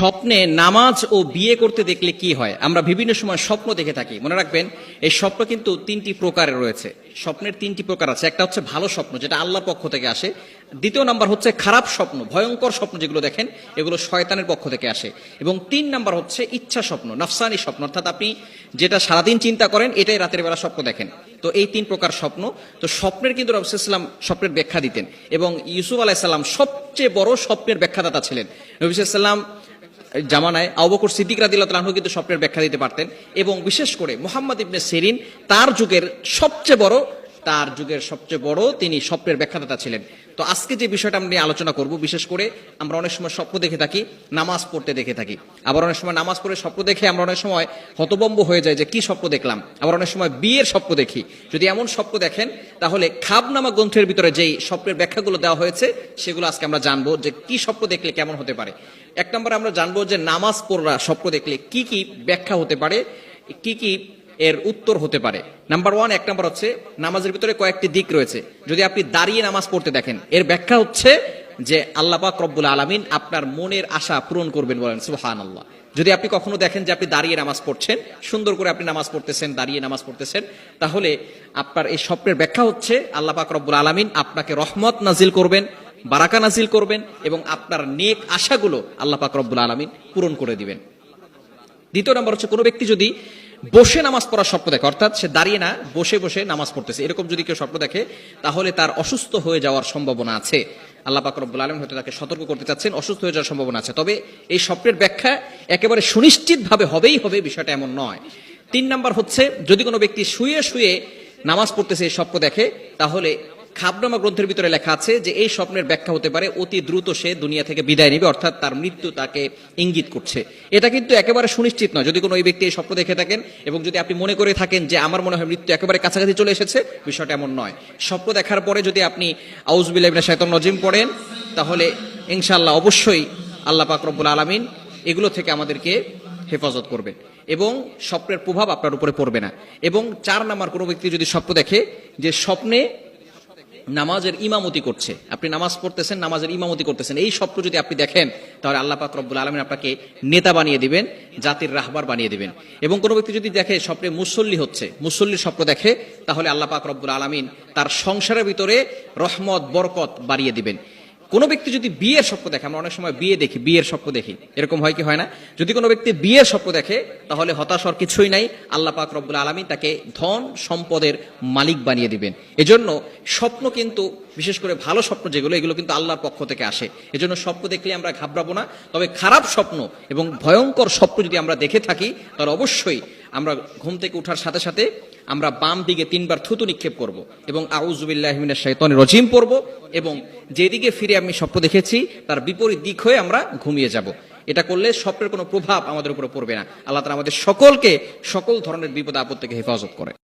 স্বপ্নে নামাজ ও বিয়ে করতে দেখলে কি হয়? আমরা বিভিন্ন সময় স্বপ্ন দেখে থাকি। মনে রাখবেন, এই স্বপ্ন কিন্তু তিনটি প্রকারের রয়েছে। স্বপ্নের তিনটি প্রকার আছে। একটা হচ্ছে ভালো স্বপ্ন, যেটা আল্লাহর পক্ষ থেকে আসে। দ্বিতীয় নাম্বার হচ্ছে খারাপ স্বপ্ন, ভয়ঙ্কর স্বপ্ন যেগুলো দেখেন, এগুলো শয়তানের পক্ষ থেকে আসে। এবং তিন নাম্বার হচ্ছে ইচ্ছা স্বপ্ন, নফসানি স্বপ্ন। অর্থাৎ আপনি যেটা সারাদিন চিন্তা করেন, এটাই রাতের বেলা স্বপ্ন দেখেন। তো এই তিন প্রকার স্বপ্ন। তো স্বপ্নের কিন্তু রবিসাল্লাম স্বপ্নের ব্যাখ্যা দিতেন। এবং ইউসুফ আলাহিসাল্লাম সবচেয়ে বড় স্বপ্নের ব্যাখ্যাদাতা ছিলেন। রবিসাল্লাম জামানায় আবকর সিদ্দিক রাদিল্লাহ তালাহু কিন্তু স্বপ্নের ব্যাখ্যা দিতে পারতেন এবং বিশেষ করে মোহাম্মদ ইবনে সেরিন তার যুগের সবচেয়ে বড় তার যুগের সবচেয়ে বড় তিনি স্বপ্নের ব্যাখ্যাদাতা ছিলেন। তো আজকে যে বিষয়টা আমরা আলোচনা করব, বিশেষ করে আমরা অনেক সময় স্বপ্ন দেখে থাকি, নামাজ পড়তে দেখে থাকি। আবার অনেক সময় নামাজ পড়ে স্বপ্ন দেখে আমরা অনেক সময় হতবম্ব হয়ে যায় যে কি স্বপ্ন দেখলাম। আবার অনেক সময় বিয়ের স্বপ্ন দেখি। যদি এমন স্বপ্ন দেখেন, তাহলে খাবনামা গ্রন্থের ভিতরে যেই স্বপ্নের ব্যাখ্যাগুলো দেওয়া হয়েছে, সেগুলো আজকে আমরা জানব যে কি স্বপ্ন দেখলে কেমন হতে পারে। এক নম্বর আমরা জানব যে নামাজ পড়রা স্বপ্ন দেখলে কি কি ব্যাখ্যা হতে পারে, কি কি এর উত্তর হতে পারে। নাম্বার ওয়ান এক নম্বর হচ্ছে নামাজের ভিতরে কয়েকটি দিক রয়েছে। যদি আপনি দাঁড়িয়ে নামাজ পড়তে দেখেন, এর ব্যাখ্যা হচ্ছে যে আল্লাহ পাক রব্বুল আলমিন আপনার মনের আশা পূরণ করবেন বলেন সুহান আল্লাহ যদি আপনি কখনো দেখেন যে আপনি দাঁড়িয়ে নামাজ পড়ছেন, সুন্দর করে আপনি নামাজ পড়তেছেন, দাঁড়িয়ে নামাজ পড়তেছেন, তাহলে আপনার এই স্বপ্নের ব্যাখ্যা হচ্ছে আল্লাহ পাক রব্বুল আলমিন আপনাকে রহমত নাজিল করবেন, বারাকা নাজিল করবেন এবং আপনার নেক আশাগুলো আল্লাহ পাক রব্বুল আলমিন পূরণ করে দিবেন। দ্বিতীয় নম্বর হচ্ছে কোনো ব্যক্তি যদি বসে নামাজ পড়ার স্বপ্ন দেখে, অর্থাৎ সে দাঁড়িয়ে না, বসে বসে নামাজ পড়তেছে। এরকম যদি কেউ স্বপ্ন দেখে, তাহলে তার অসুস্থ হয়ে যাওয়ার সম্ভাবনা আছে। আল্লাহ পাক রব্বুল আলম হয়তো তাকে সতর্ক করতে চাচ্ছেন, অসুস্থ হয়ে যাওয়ার সম্ভাবনা আছে। তবে এই স্বপ্নের ব্যাখ্যা একেবারে সুনিশ্চিতভাবে হবেই হবে, বিষয়টা এমন নয়। তিন নাম্বার হচ্ছে, যদি কোনো ব্যক্তি শুয়ে শুয়ে নামাজ পড়তেছে, এই স্বপ্ন দেখে, তাহলে খাবনামা গ্রন্থের ভিতরে লেখা আছে যে, এই স্বপ্নের ব্যাখ্যা হতে পারে, অতি দ্রুত সে দুনিয়া থেকে বিদায় নেবে, অর্থাৎ তার মৃত্যু তাকে ইঙ্গিত করছে। এটা কিন্তু একেবারে সুনিশ্চিত নয়। যদি কোনো ওই ব্যক্তি এই স্বপ্ন দেখে থাকেন এবং যদি আপনি মনে করে থাকেন যে, আমার মনে হয় মৃত্যু একেবারে কাছাকাছি চলে এসেছে, বিষয়টা এমন নয়। স্বপ্ন দেখার পরে যদি আপনি আউজবিল্লাহ শায়তন নজিম পড়েন, তাহলে ইনশাল্লাহ অবশ্যই আল্লাহ পাক রব্বুল আলমিন এগুলো থেকে আমাদেরকে হেফাজত করবে এবং স্বপ্নের প্রভাব আপনার উপরে পড়বে না। এবং চার নাম্বার কোনো ব্যক্তি যদি স্বপ্ন দেখে যে, স্বপ্নে নামাজের ইমামতি করছে। আপনি নামাজ পড়তেছেন, নামাজের ইমামতি করতেছেন। এই স্বপ্ন যদি আপনি দেখেন, তাহলে আল্লাহ পাক রব্বুল আলমিন আপনাকে নেতা বানিয়ে দিবেন, জাতির রাহবার বানিয়ে দিবেন। এবং কোনো ব্যক্তি যদি দেখে স্বপ্নে মুসল্লি হচ্ছে, মুসল্লির স্বপ্ন দেখে, তাহলে আল্লাহ পাক রব্বুল আলমিন তার সংসারের ভিতরে রহমত, বরকত বাড়িয়ে দিবেন। কোনো ব্যক্তি যদি বিয়ের স্বপ্ন দেখে, আমরা অনেক সময় বিয়ে দেখি, বিয়ের স্বপ্ন দেখি, এরকম হয় কি হয় না? যদি কোনো ব্যক্তি বিয়ের স্বপ্ন দেখে, তাহলে হতাশর কিছুই নাই, আল্লাহ পাক রব্বুল আলমী তাকে ধন সম্পদের মালিক বানিয়ে দিবেন। এজন্য স্বপ্ন কিন্তু, বিশেষ করে ভালো স্বপ্ন যেগুলো, এগুলো কিন্তু আল্লাহর পক্ষ থেকে আসে। এজন্য স্বপ্ন দেখলে আমরা ঘাবড়াবো না, তবে খারাপ স্বপ্ন এবং ভয়ঙ্কর স্বপ্ন যদি আমরা দেখে থাকি, তাহলে অবশ্যই আমরা ঘুম থেকে ওঠার সাথে সাথে আমরা বাম দিকে তিনবার থুতু নিক্ষেপ করব এবং আউজুবিল্লাহমিনের শৈতনের রজিম পড়ব এবং যেদিকে ফিরে আমি স্বপ্ন দেখেছি, তার বিপরীত দিক হয়ে আমরা ঘুমিয়ে যাব। এটা করলে স্বপ্নের কোনো প্রভাব আমাদের উপরে পড়বে না। আল্লাহ তালা আমাদের সকলকে সকল ধরনের বিপদ আপদ থেকে হেফাজত করে।